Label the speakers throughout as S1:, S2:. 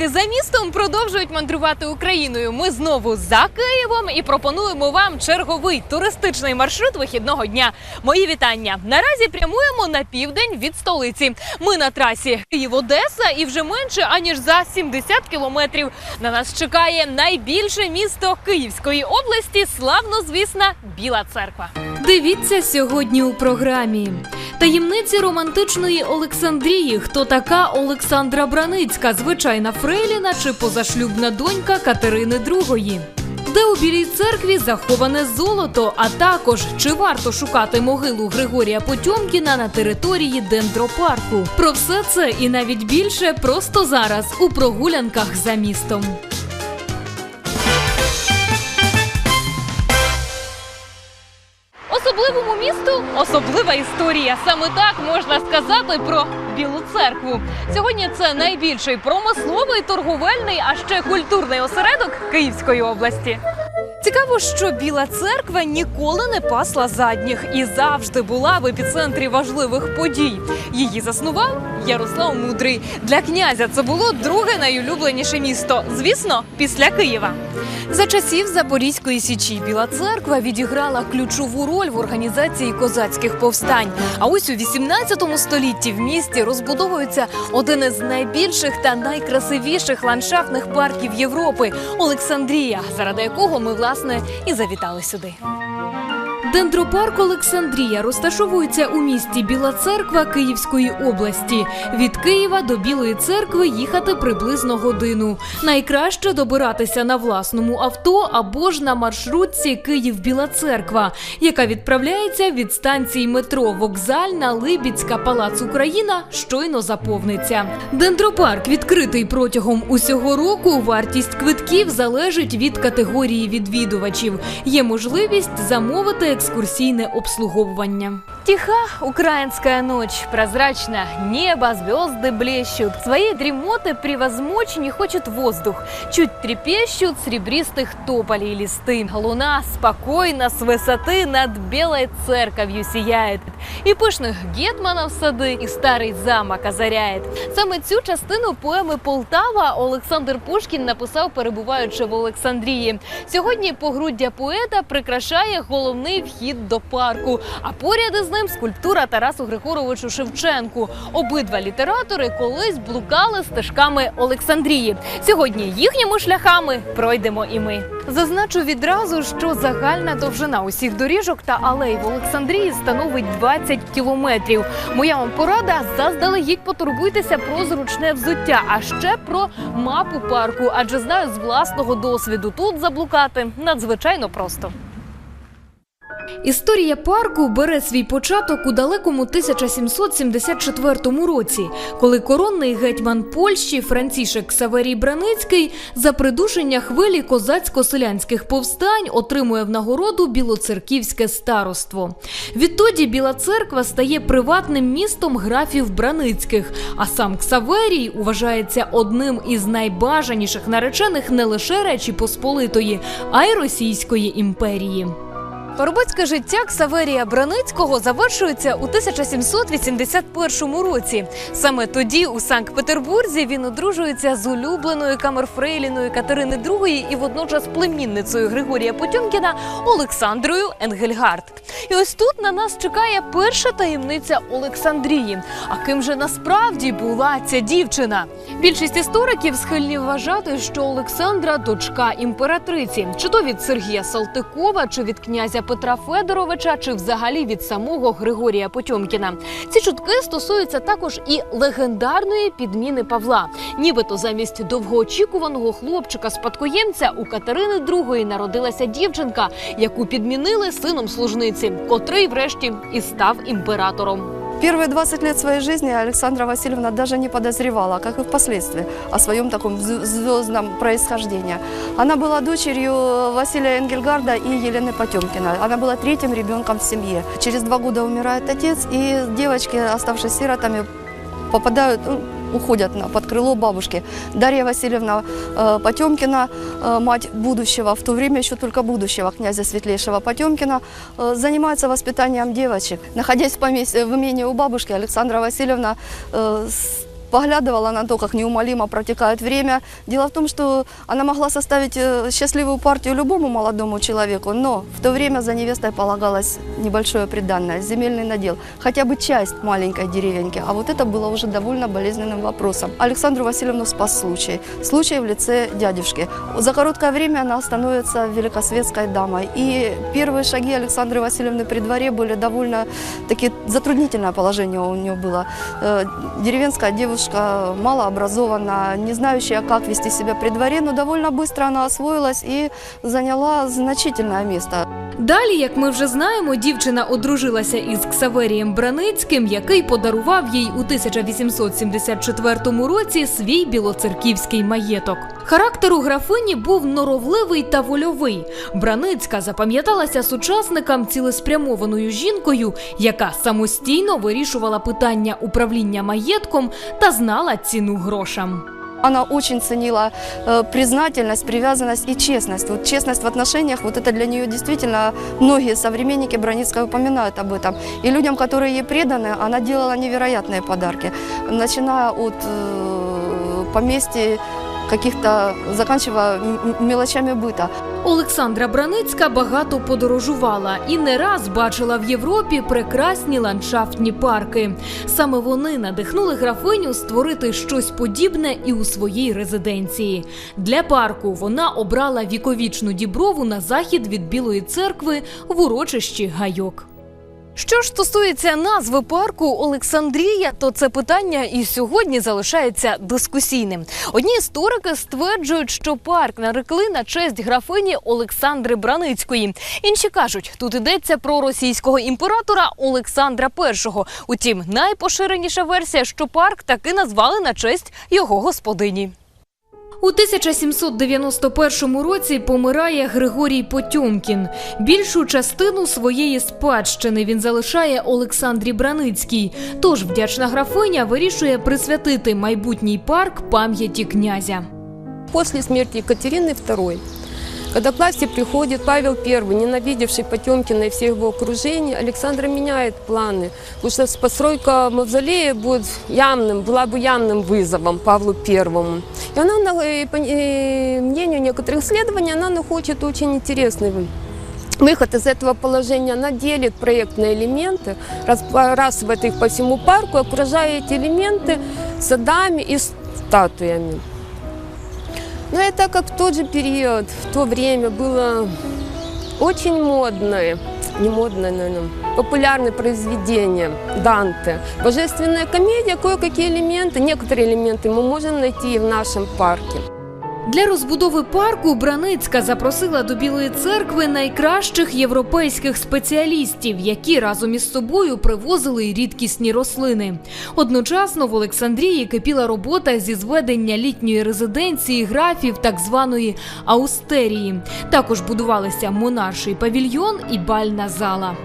S1: Прогулянки за містом продовжують мандрувати Україною. Ми знову за Києвом і пропонуємо вам черговий туристичний маршрут вихідного дня. Мої вітання. Наразі прямуємо на південь від столиці. Ми на трасі Київ-Одеса і вже менше аніж за 70 кілометрів. На нас чекає найбільше місто Київської області. Славно звісна Біла Церква. Дивіться сьогодні у програмі. Таємниці романтичної Олександрії. Хто така Олександра Браницька, звичайна фрейліна чи позашлюбна донька Катерини II? Де у білій церкві заховане золото, а також чи варто шукати могилу Григорія Потьомкіна на території дендропарку? Про все це і навіть більше просто зараз у прогулянках за містом. Особлива історія. Саме так можна сказати про Білу церкву. Сьогодні це найбільший промисловий, торговельний, а ще культурний осередок Київської області. Цікаво, що Біла церква ніколи не пасла задніх і завжди була в епіцентрі важливих подій. Її заснував Ярослав Мудрий. Для князя це було друге найулюбленіше місто, звісно, після Києва. За часів Запорізької січі Біла церква відіграла ключову роль в організації козацьких повстань. А ось у 18 столітті в місті розбудовується один із найбільших та найкрасивіших ландшафтних парків Європи Олександрія, заради якого ми власне і завітали сюди. Дендропарк Олександрія розташовується у місті Біла Церква Київської області. Від Києва до Білої церкви їхати приблизно годину. Найкраще добиратися на власному авто або ж на маршрутці Київ-Біла Церква, яка відправляється від станції метро Вокзальна, Либіцька, Палац Україна щойно заповниться. Дендропарк відкритий протягом усього року. Вартість квитків залежить від категорії відвідувачів. Є можливість замовити экскурсийное обслуговывание. Тиха украинская ночь, прозрачно, небо, звезды блещут. Своей дремоты превозмочь не хочет воздух. Чуть трепещут серебристых тополей листы. Луна спокойно с высоты над белой церковью сияет. І пишних гетманов сади, і старий замок озаряє. Саме цю частину поеми Полтава Олександр Пушкін написав, перебуваючи в Олександрії. Сьогодні погруддя поета прикрашає головний вхід до парку. А поряд із ним скульптура Тарасу Григоровичу Шевченку. Обидва літератори колись блукали стежками Олександрії. Сьогодні їхніми шляхами пройдемо і ми. Зазначу відразу, що загальна довжина усіх доріжок та алей в Олександрії становить 20 кілометрів. Моя вам порада заздалегідь потурбуйтеся про зручне взуття, а ще про мапу парку, адже знаю з власного досвіду тут заблукати надзвичайно просто. Історія парку бере свій початок у далекому 1774 році, коли коронний гетьман Польщі Францішек Саверій Браницький за придушення хвилі козацько-селянських повстань отримує в нагороду білоцерківське староство. Відтоді Біла церква стає приватним містом графів Браницьких, а сам Ксаверій вважається одним із найбажаніших наречених не лише Речі Посполитої, а й Російської імперії. Парубоцьке життя Ксаверія Браницького завершується у 1781 році. Саме тоді у Санкт-Петербурзі він одружується з улюбленою камерфрейліною Катерини II і водночас племінницею Григорія Потьомкіна Олександрою Енгельгард. І ось тут на нас чекає перша таємниця Олександрії. А ким же насправді була ця дівчина? Більшість істориків схильні вважати, що Олександра дочка імператриці, чи то від Сергія Салтикова, чи від князя Петра Федоровича, чи взагалі від самого Григорія Потьомкіна. Ці чутки стосуються також і легендарної підміни Павла. Нібито замість довгоочікуваного хлопчика спадкоємця у Катерини II народилася дівчинка, яку підмінили сином служниці, котрий, врешті, і став імператором.
S2: Первые 20 лет своей жизни Александра Васильевна даже не подозревала, как и впоследствии, о своем таком зв- звездном происхождении. Она была дочерью Василия Энгельгарда и Елены Потемкина. Она была третьим ребенком в семье. Через два года умирает отец, и девочки, оставшись сиротами, попадают, ну, уходят на, под крыло бабушки. Дарья Васильевна э, Потемкина, э, мать будущего, в то время еще только будущего князя Светлейшего Потемкина, э, занимается воспитанием девочек. Находясь в, поместье, в имении у бабушки, Александра Васильевна э, с поглядывала на то, как неумолимо протекает время. Дело в том, что она могла составить э, счастливую партию любому молодому человеку, но в то время за невестой полагалось небольшое приданное, земельный надел, хотя бы часть маленькой деревеньки. А вот это было уже довольно болезненным вопросом. Александру Васильевну спас случай. Случай в лице дядюшки. За короткое время она становится великосветской дамой. И первые шаги Александры Васильевны при дворе были довольно таки затруднительное положение у нее было. Э, Деревенская девушка, малообразованная, не знающая, как вести себя при дворе, но довольно быстро она освоилась и заняла значительное место.
S1: Далі, як ми вже знаємо, дівчина одружилася із Ксаверієм Браницьким, який подарував їй у 1874 році свій білоцерківський маєток. Характер у графині був норовливий та вольовий. Браницька запам'яталася сучасникам цілеспрямованою жінкою, яка самостійно вирішувала питання управління маєтком та знала ціну грошам.
S2: Она очень ценила э, признательность, привязанность и честность. Вот честность в отношениях, вот это для нее действительно многие современники Броницкой упоминают об этом. И людям, которые ей преданы, она делала невероятные подарки. Начиная от э, поместья каких-то, заканчивая мелочами быта.
S1: Олександра Браницька багато подорожувала і не раз бачила в Європі прекрасні ландшафтні парки. Саме вони надихнули графиню створити щось подібне і у своїй резиденції. Для парку вона обрала віковічну діброву на захід від Білої церкви в урочищі Гайок. Що ж стосується назви парку Олександрія, то це питання і сьогодні залишається дискусійним. Одні історики стверджують, що парк нарекли на честь графині Олександри Браницької. Інші кажуть, тут йдеться про російського імператора Олександра І. Утім, найпоширеніша версія, що парк таки назвали на честь його господині. У 1791 році помирає Григорій Потьомкін. Більшу частину своєї спадщини він залишає Олександрі Браницькій. Тож вдячна графиня вирішує присвятити майбутній парк пам'яті князя.
S3: Після смерті Катерини II, когда к власти приходит Павел I, ненавидевший Потемкина и все его окружение, Александр меняет планы, потому что постройка мавзолея будет явным, была бы явным вызовом Павлу I. И она, на- э, по э, мнению некоторых исследований, она находит очень интересный вы- выход из этого положения. Она делит проектные элементы, разбрасывает их по всему парку, окружая эти элементы садами и статуями. Но это как в тот же период, в то время было очень модное, не модное, наверное, популярное произведение Данте. Божественная комедия, кое-какие элементы, некоторые элементы мы можем найти и в нашем парке.
S1: Для розбудови парку Браницька запросила до Білої церкви найкращих європейських спеціалістів, які разом із собою привозили й рідкісні рослини. Одночасно в Олександрії кипіла робота зі зведення літньої резиденції графів так званої аустерії. Також будувалися монарший павільйон і бальна зала.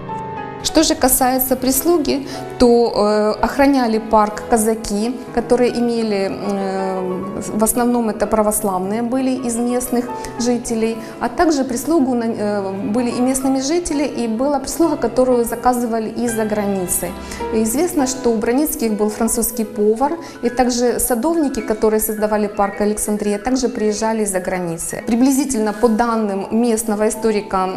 S4: Что же касается прислуги, то э, охраняли парк казаки, которые имели, э, в основном это православные были из местных жителей, а также прислугу э, были и местными жители, и была прислуга, которую заказывали из-за границы. Известно, что у Броницких был французский повар, и также садовники, которые создавали парк Александрия, также приезжали из-за границы. Приблизительно по данным местного историка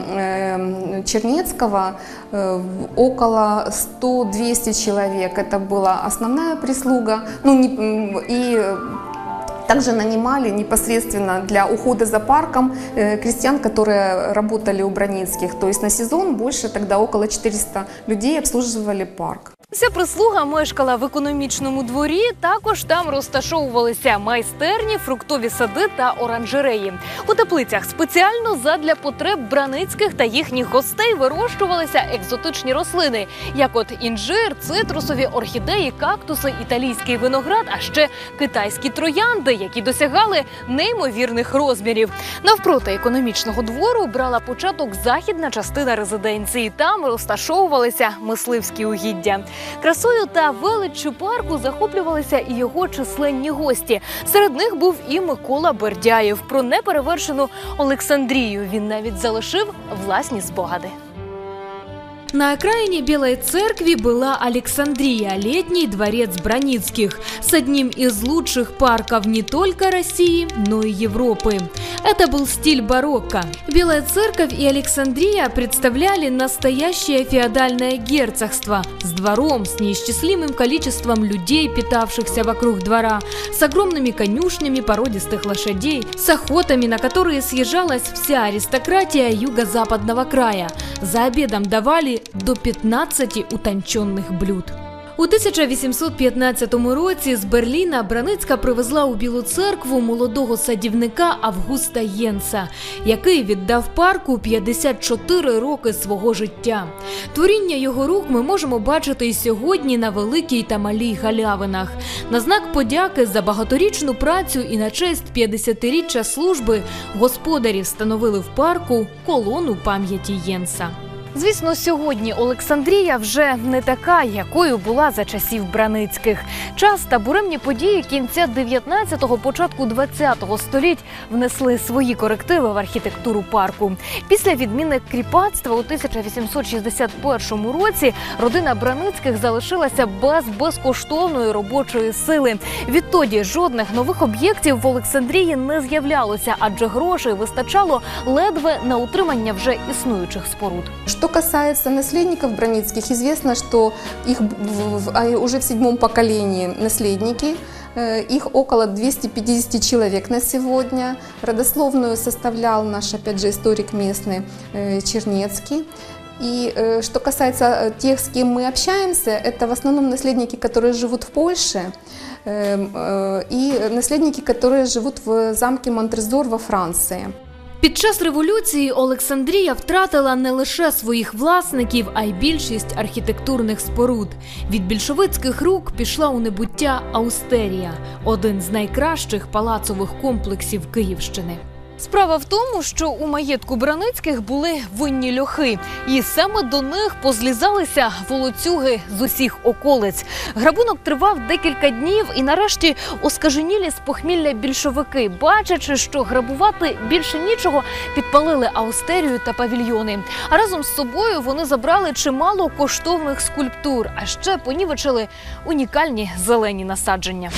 S4: Чернецкого, э, около 100-200 человек. Это была основная прислуга. Ну, не- м, и э, также нанимали непосредственно для ухода за парком э, крестьян, которые работали у Броницких. То есть на сезон больше тогда около 400 людей обслуживали парк.
S1: Вся прислуга мешкала в економічному дворі. Також там розташовувалися майстерні, фруктові сади та оранжереї. У теплицях спеціально задля потреб браницьких та їхніх гостей вирощувалися екзотичні рослини, як от інжир, цитрусові орхідеї, кактуси, італійський виноград, а ще китайські троянди, які досягали неймовірних розмірів. Навпроти економічного двору брала початок західна частина резиденції. Там розташовувалися мисливські угіддя. Красою та величчю парку захоплювалися і його численні гості. Серед них був і Микола Бердяєв. Про неперевершену Олександрію він навіть залишив власні спогади. На окраине Белой Церкви была Александрия, летний дворец Броницких, с одним из лучших парков не только России, но и Европы. Это был стиль барокко. Белая Церковь и Александрия представляли настоящее феодальное герцогство с двором, с неисчислимым количеством людей, питавшихся вокруг двора, с огромными конюшнями породистых лошадей, с охотами, на которые съезжалась вся аристократия юго-западного края. За обедом давали до 15 утонченных блюд. У 1815 році з Берліна Браницька привезла у Білу церкву молодого садівника Августа Єнса, який віддав парку 54 роки свого життя. Творіння його рук ми можемо бачити і сьогодні на великій та малій галявинах. На знак подяки за багаторічну працю і на честь 50-річчя служби господарі встановили в парку колону пам'яті Єнса. Звісно, сьогодні Олександрія вже не така, якою була за часів Браницьких. Час та буремні події кінця 19-го, початку 20-го століть внесли свої корективи в архітектуру парку. Після відміни кріпацтва у 1861 році родина Браницьких залишилася без безкоштовної робочої сили. Відтоді жодних нових об'єктів в Олександрії не з'являлося, адже грошей вистачало ледве на утримання вже існуючих споруд.
S4: Что касается наследников Броницких, известно, что их а уже в седьмом поколении наследники, э, их около 250 человек на сегодня. Родословную составлял наш, опять же, историк местный э, Чернецкий. И э, что касается тех, с кем мы общаемся, это в основном наследники, которые живут в Польше, эм, и наследники, которые живут в замке Монтрезор во Франции.
S1: Під час революції Олександрія втратила не лише своїх власників, а й більшість архітектурних споруд. Від більшовицьких рук пішла у небуття Аустерія, один з найкращих палацових комплексів Київщини. Справа в тому, що у маєтку Браницьких були винні льохи, і саме до них позлізалися волоцюги з усіх околиць. Грабунок тривав декілька днів, і нарешті оскаженілі з похмілля більшовики, бачачи, що грабувати більше нічого, підпалили аустерію та павільйони. А разом з собою вони забрали чимало коштовних скульптур, а ще понівечили унікальні зелені насадження.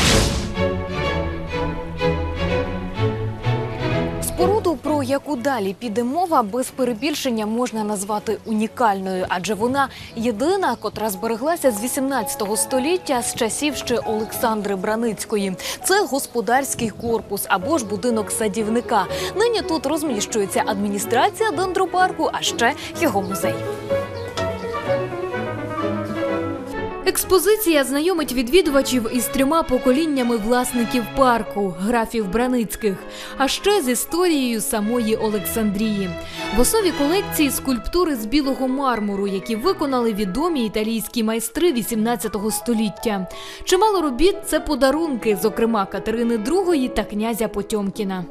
S1: Яку далі піде мова, без перебільшення можна назвати унікальною, адже вона єдина, котра збереглася з 18 століття з часів ще Олександри Браницької. Це господарський корпус або ж будинок садівника. Нині тут розміщується адміністрація дендропарку, а ще його музей. Експозиція знайомить відвідувачів із трьома поколіннями власників парку, графів Браницьких, а ще з історією самої Олександрії. В основі колекції скульптури з білого мармуру, які виконали відомі італійські майстри 18 століття. Чимало робіт це подарунки, зокрема Катерини II та князя Потьомкіна.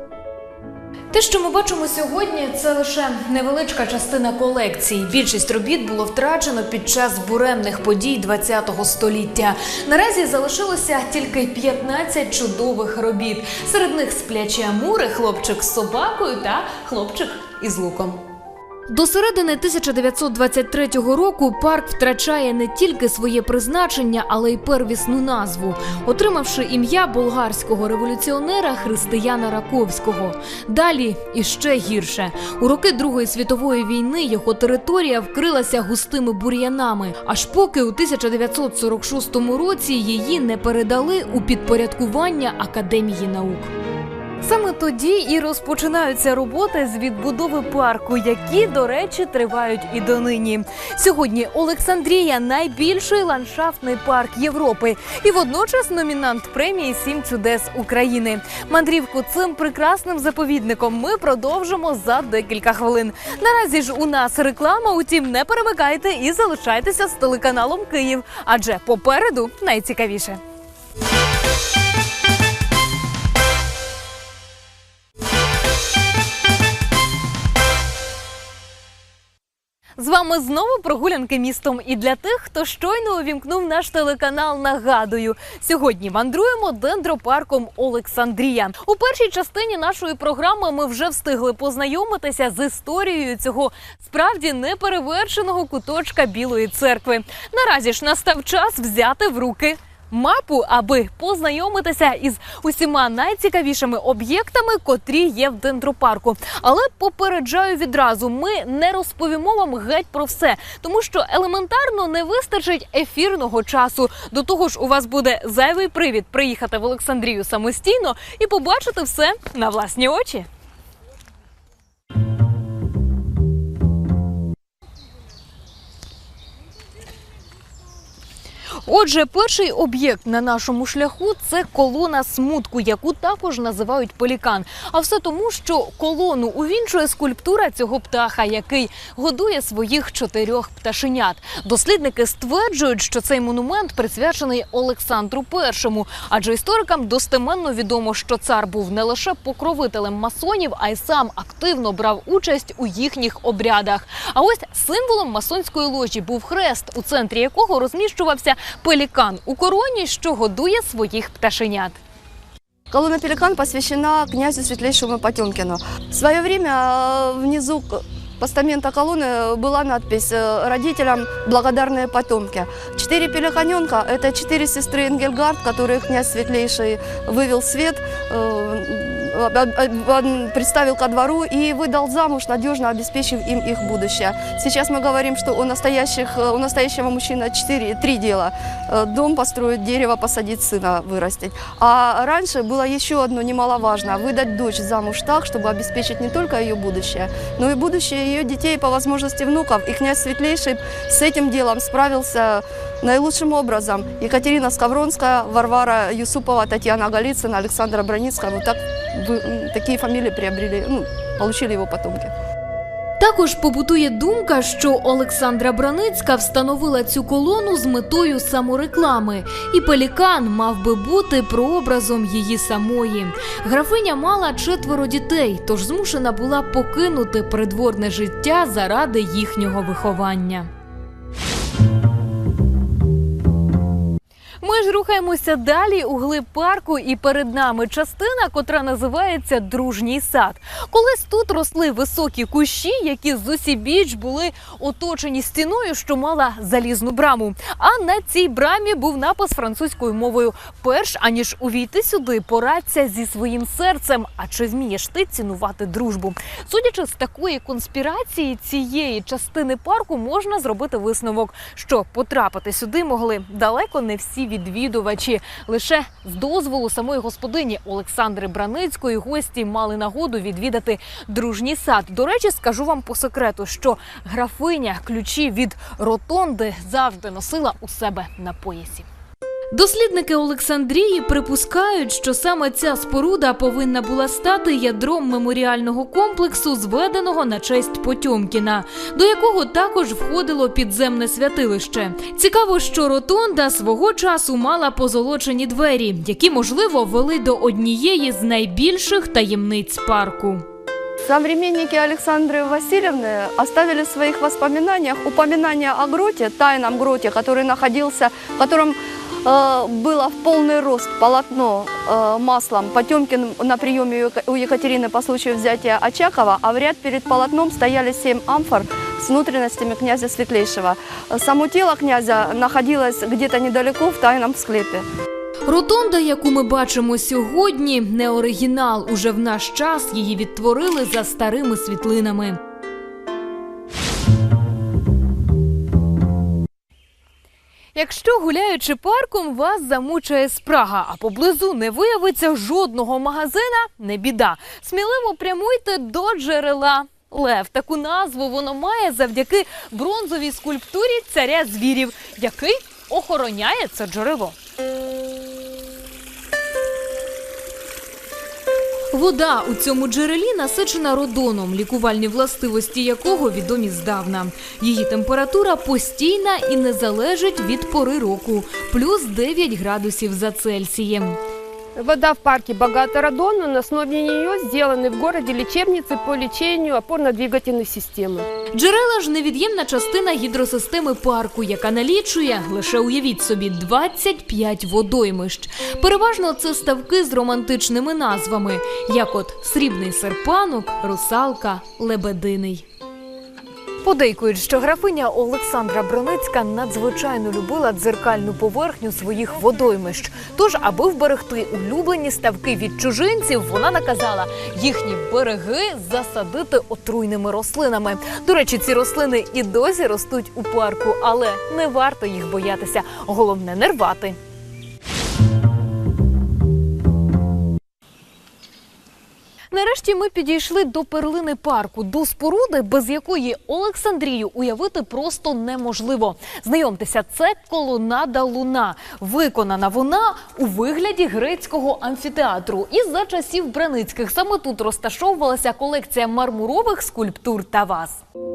S1: Те, що ми бачимо сьогодні, це лише невеличка частина колекції. Більшість робіт було втрачено під час буремних подій ХХ століття. Наразі залишилося тільки 15 чудових робіт. Серед них сплячі амури, хлопчик з собакою та хлопчик із луком. До середини 1923 року парк втрачає не тільки своє призначення, але й первісну назву, отримавши ім'я болгарського революціонера Християна Раковського. Далі іще гірше. У роки Другої світової війни його територія вкрилася густими бур'янами, аж поки у 1946 році її не передали у підпорядкування Академії наук. Саме тоді і розпочинаються роботи з відбудови парку, які, до речі, тривають і донині. Сьогодні Олександрія найбільший ландшафтний парк Європи і водночас номінант премії Сім чудес України. Мандрівку цим прекрасним заповідником ми продовжимо за декілька хвилин. Наразі ж у нас реклама. Утім, не перемикайте і залишайтеся з телеканалом Київ, адже попереду найцікавіше. З вами знову прогулянки містом. І для тих, хто щойно увімкнув наш телеканал, нагадую, сьогодні мандруємо дендропарком Олександрія. У першій частині нашої програми ми вже встигли познайомитися з історією цього справді неперевершеного куточка Білої церкви. Наразі ж настав час взяти в руки. Мапу, аби познайомитися із усіма найцікавішими об'єктами, котрі є в дендропарку. Але попереджаю відразу, ми не розповімо вам геть про все, тому що елементарно не вистачить ефірного часу. До того ж, у вас буде зайвий привід приїхати в Олександрію самостійно і побачити все на власні очі. Отже, перший об'єкт на нашому шляху це колона смутку, яку також називають пелікан. А все тому, що колону увінчує скульптура цього птаха, який годує своїх чотирьох пташенят. Дослідники стверджують, що цей монумент присвячений Олександру І, адже історикам достеменно відомо, що цар був не лише покровителем масонів, а й сам активно брав участь у їхніх обрядах. А ось символом масонської ложі був хрест, у центрі якого розміщувався пелікан у короні, що годує своїх пташенят.
S2: Колонна «Пеликан» посвящена князю Светлейшему Потемкину. В свое время э, внизу к- постамента колонны была надпись э, «Родителям благодарные потомки». Четыре пеликаненка – это четыре сестры Энгельгард, которых князь Светлейший вывел в свет, э, об- об- об- представил ко двору и выдал замуж, надежно обеспечив им их будущее. Сейчас мы говорим, что у, настоящих, э, у настоящего мужчины четыре, три дела. Э, Дом построить, дерево посадить, сына вырастить. А раньше было еще одно немаловажно – выдать дочь замуж так, чтобы обеспечить не только ее будущее, но и будущее ее детей, по возможности внуков. И князь Светлейший с этим делом справился наилучшим образом. Екатерина Скавронская, Варвара Юсупова, Татьяна Голицына, Александра Броницкая – вот так, такие фамилии приобрели, ну, получили его потомки.
S1: Також побутує думка, що Олександра Браницька встановила цю колону з метою самореклами, і пелікан мав би бути прообразом її самої. Графиня мала четверо дітей, тож змушена була покинути придворне життя заради їхнього виховання. Ж рухаємося далі у глиб парку, і перед нами частина, котра називається Дружній сад. Колись тут росли високі кущі, які з усібіч були оточені стіною, що мала залізну браму. А на цій брамі був напис французькою мовою: перш аніж увійти сюди, порадься зі своїм серцем. А чи вмієш ти цінувати дружбу? Судячи з такої конспірації цієї частини парку, можна зробити висновок, що потрапити сюди могли далеко не всі відвідувачі. Лише з дозволу самої господині Олександри Браницької гості мали нагоду відвідати дружній сад. До речі, скажу вам по секрету, що графиня ключі від ротонди завжди носила у себе на поясі. Дослідники Олександрії припускають, що саме ця споруда повинна була стати ядром меморіального комплексу, зведеного на честь Потьомкіна, до якого також входило підземне святилище. Цікаво, що ротонда свого часу мала позолочені двері, які можливо вели до однієї з найбільших таємниць парку.
S2: Современники Александры Васильевны оставили в своих воспоминаниях упоминание о гроте, тайном гроте, который находился, в котором э, было в полный рост полотно э, маслом Потемкин на приеме у Ека- у Екатерины по случаю взятия Очакова, а в ряд перед полотном стояли семь амфор с внутренностями князя Светлейшего. Э, Само тело князя находилось где-то недалеко в тайном склепе.
S1: Ротонда, яку ми бачимо сьогодні, не оригінал. Уже в наш час її відтворили за старими світлинами. Якщо гуляючи парком, вас замучує спрага, а поблизу не виявиться жодного магазина, не біда. Сміливо прямуйте до джерела. Лев таку назву воно має завдяки бронзовій скульптурі царя звірів, який охороняє це джерело. Вода у цьому джерелі насичена родоном, лікувальні властивості якого відомі здавна. Її температура постійна і не залежить від пори року плюс 9 градусів за Цельсієм.
S3: Вода в парке богата радону, на основе нее сделаны в городе лечебницы по лечению опорно-двигательной системы.
S1: Джерела ж невід'ємна частина гідросистеми парку, яка налічує лише уявіть собі 25 водоймищ. Переважно це ставки з романтичними назвами, як от срібний серпанок, русалка, лебединий. Подейкують, що графиня Олександра Броницька надзвичайно любила дзеркальну поверхню своїх водоймищ. Тож, аби вберегти улюблені ставки від чужинців, вона наказала їхні береги засадити отруйними рослинами. До речі, ці рослини і досі ростуть у парку, але не варто їх боятися. Головне не рвати. Нарешті ми підійшли до перлини парку, до споруди, без якої Олександрію уявити просто неможливо. Знайомтеся, це колонада Луна. Виконана вона у вигляді грецького амфітеатру. І за часів Браницьких саме тут розташовувалася колекція мармурових скульптур та ваз.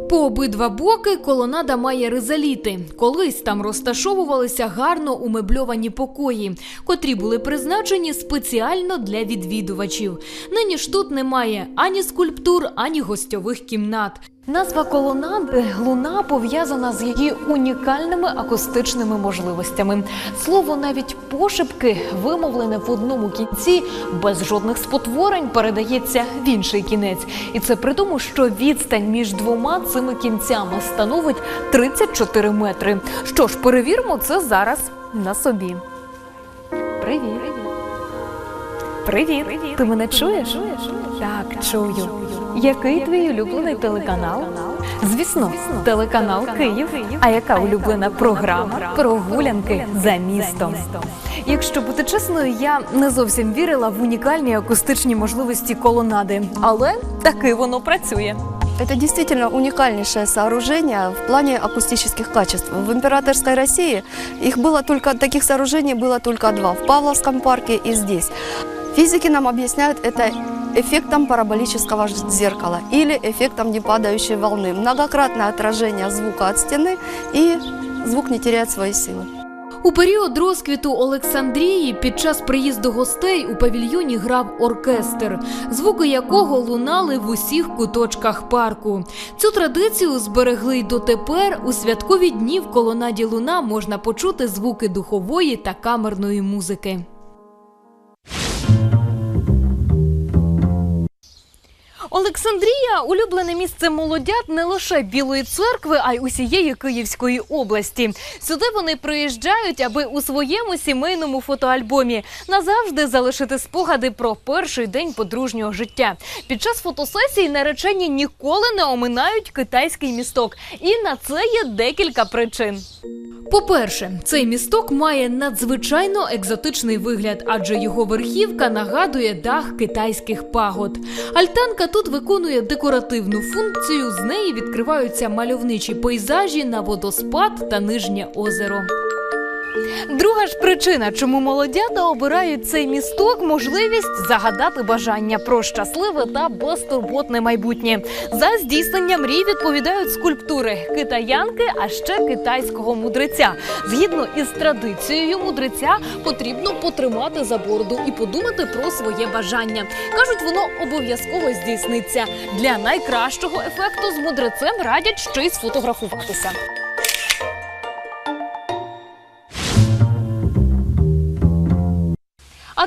S1: По обидва боки колонада має ризаліти. Колись там розташовувалися гарно умебльовані покої, котрі були призначені спеціально для відвідувачів. Нині ж тут немає ані скульптур, ані гостьових кімнат. Назва колонади луна пов'язана з її унікальними акустичними можливостями. Слово навіть пошепки, вимовлене в одному кінці, без жодних спотворень передається в інший кінець. І це при тому, що відстань між двома цими кінцями становить 34 метри. Що ж, перевіримо це зараз на собі. Привіт. Привіт. Ти мене чуєш? Так, чую. Який твій улюблений телеканал? Звісно, телеканал Київ. А яка улюблена програма? Прогулянки за містом. Якщо бути чесною, я не зовсім вірила в унікальні акустичні можливості колонади, але таки воно працює.
S2: Это действительно уникальнейшее сооружение в плане акустических качеств. В императорской России их было только, таких сооружений было только два, в Павловском парке и здесь. Физики нам объясняют это эффектом параболического ж- зеркала или эффектом непадающей волны. Многократное отражение звука от стены и звук не теряет свои силы.
S1: У період розквіту Олександрії під час приїзду гостей у павільйоні грав оркестр, звуки якого лунали в усіх куточках парку. Цю традицію зберегли й дотепер. У святкові дні в колонаді луна можна почути звуки духової та камерної музики. Олександрія улюблене місце молодят не лише Білої церкви, а й усієї Київської області. Сюди вони приїжджають, аби у своєму сімейному фотоальбомі назавжди залишити спогади про перший день подружнього життя. Під час фотосесій наречені ніколи не оминають китайський місток, і на це є декілька причин. По-перше, цей місток має надзвичайно екзотичний вигляд, адже його верхівка нагадує дах китайських пагод. Альтанка тут виконує декоративну функцію. З неї відкриваються мальовничі пейзажі на водоспад та нижнє озеро. Друга ж причина, чому молодята обирають цей місток, можливість загадати бажання про щасливе та безтурботне майбутнє. За здійснення мрій відповідають скульптури китаянки, а ще китайського мудреця. Згідно із традицією мудреця, потрібно потримати за бороду і подумати про своє бажання. кажуть, воно обов'язково здійсниться. Для найкращого ефекту з мудрецем радять ще й сфотографуватися.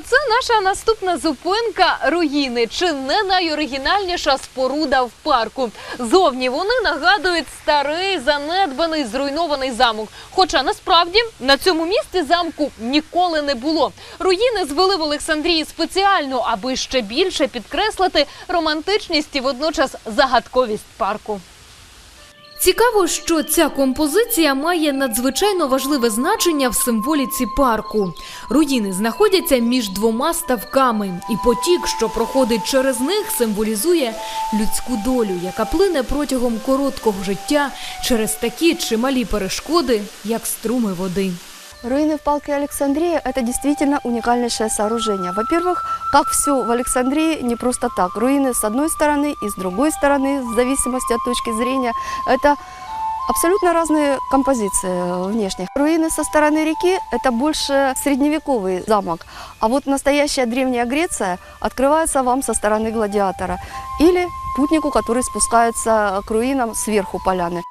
S1: Це наша наступна зупинка руїни. Чи не найоригінальніша споруда в парку? Зовні вони нагадують старий, занедбаний, зруйнований замок. Хоча насправді на цьому місці замку ніколи не було. Руїни звели в Олександрії спеціально, аби ще більше підкреслити романтичність і водночас загадковість парку. Цікаво, що ця композиція має надзвичайно важливе значення в символіці парку. Руїни знаходяться між двома ставками, і потік, що проходить через них, символізує людську долю, яка плине протягом короткого життя через такі чималі перешкоди, як струми води.
S2: Руины в парке Александрия – это действительно уникальнейшее сооружение. Во-первых, как все в Александрии, не просто так. Руины с одной стороны и с другой стороны, в зависимости от точки зрения, это Абсолютно разные композиции внешних. Руины со стороны реки – это больше средневековый замок, а вот настоящая Древняя Греция открывается вам со стороны гладиатора или путнику, который спускается к руинам сверху поляны.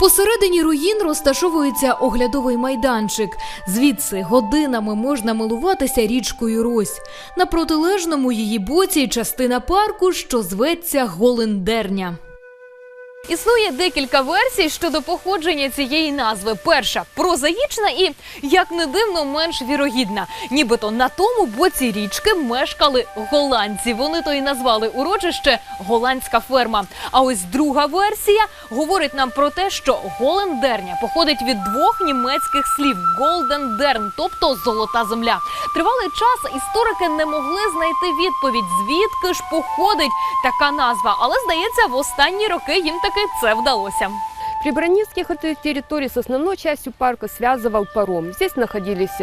S1: Посередині руїн розташовується оглядовий майданчик. Звідси годинами можна милуватися річкою Рось. На протилежному її боці частина парку, що зветься Голендерня. Існує декілька версій щодо походження цієї назви. Перша прозаїчна і, як не дивно, менш вірогідна. Нібито на тому боці річки мешкали голландці. Вони то і назвали урочище голландська ферма. А ось друга версія говорить нам про те, що Голендерня походить від двох німецьких слів Голдендерн, тобто золота земля. Тривалий час історики не могли знайти відповідь, звідки ж походить така назва. Але здається, в останні роки їм таки це вдалося.
S3: Прибранницких эту территорию с основной частью парка связывал паром. Здесь находились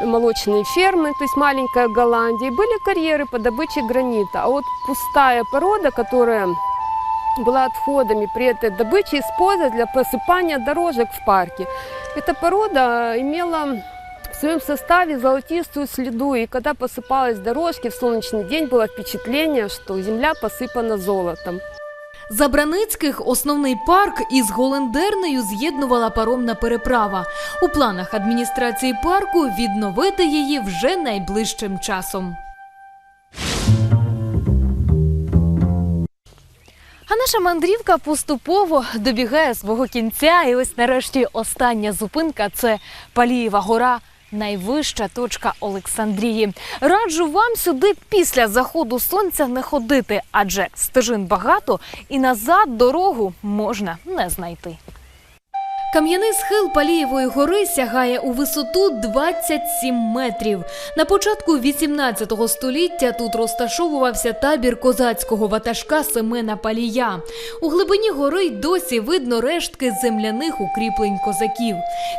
S3: молочные фермы, то есть маленькая Голландия, были карьеры по добыче гранита. А вот пустая порода, которая была отходами при этой добыче, использовалась для посыпания дорожек в парке. Эта порода имела в своем составе золотистую следу, и когда посыпалась дорожки в солнечный день, было впечатление, что земля посыпана золотом.
S1: За Браницьких основний парк із Голендернею з'єднувала паромна переправа. У планах адміністрації парку відновити її вже найближчим часом. А наша мандрівка поступово добігає свого кінця. І ось нарешті остання зупинка це Палієва гора. Найвища точка Олександрії. Раджу вам сюди після заходу сонця не ходити, адже стежин багато і назад дорогу можна не знайти. Кам'яний схил Палієвої гори сягає у висоту 27 метрів. На початку 18 століття тут розташовувався табір козацького ватажка Семена Палія. У глибині гори й досі видно рештки земляних укріплень козаків.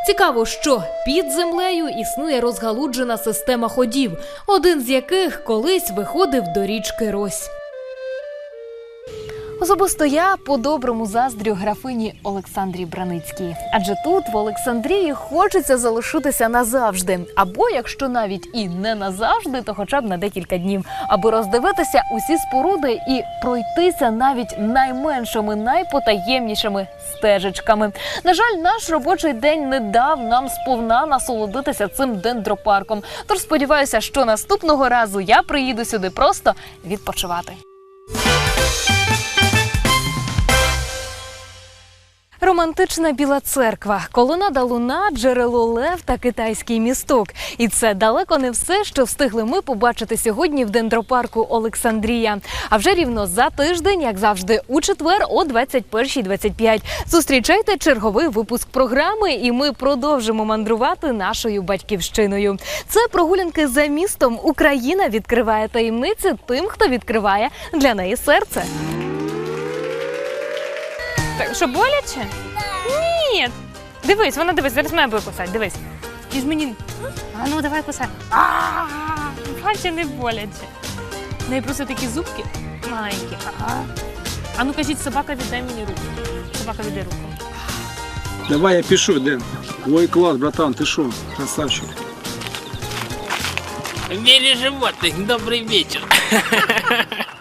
S1: Цікаво, що під землею існує розгалуджена система ходів, один з яких колись виходив до річки Рось. Особисто я по-доброму заздрю графині Олександрі Браницькій. Адже тут, в Олександрії, хочеться залишитися назавжди. Або якщо навіть і не назавжди, то хоча б на декілька днів, аби роздивитися усі споруди і пройтися навіть найменшими, найпотаємнішими стежечками. На жаль, наш робочий день не дав нам сповна насолодитися цим дендропарком. Тож сподіваюся, що наступного разу я приїду сюди просто відпочивати. Романтична біла церква, колонада луна, джерело лев та китайський місток. І це далеко не все, що встигли ми побачити сьогодні в дендропарку Олександрія. А вже рівно за тиждень, як завжди, у четвер о 21.25. Зустрічайте черговий випуск програми, і ми продовжимо мандрувати нашою батьківщиною. Це прогулянки за містом. Україна відкриває таємниці тим, хто відкриває для неї серце. Так, що боляче? Ні. Дивись, вона дивись, зараз мене буде кусати, дивись. І з мені. А ну давай кусай. А, Бачите, не боляче. В неї просто такі зубки маленькі. Ага. А ну кажіть, собака віддай мені руку. Собака віддай руку.
S5: Давай я пишу, Дэн. Ой, класс, братан, ты шо, красавчик.
S6: В мире животных добрый вечер.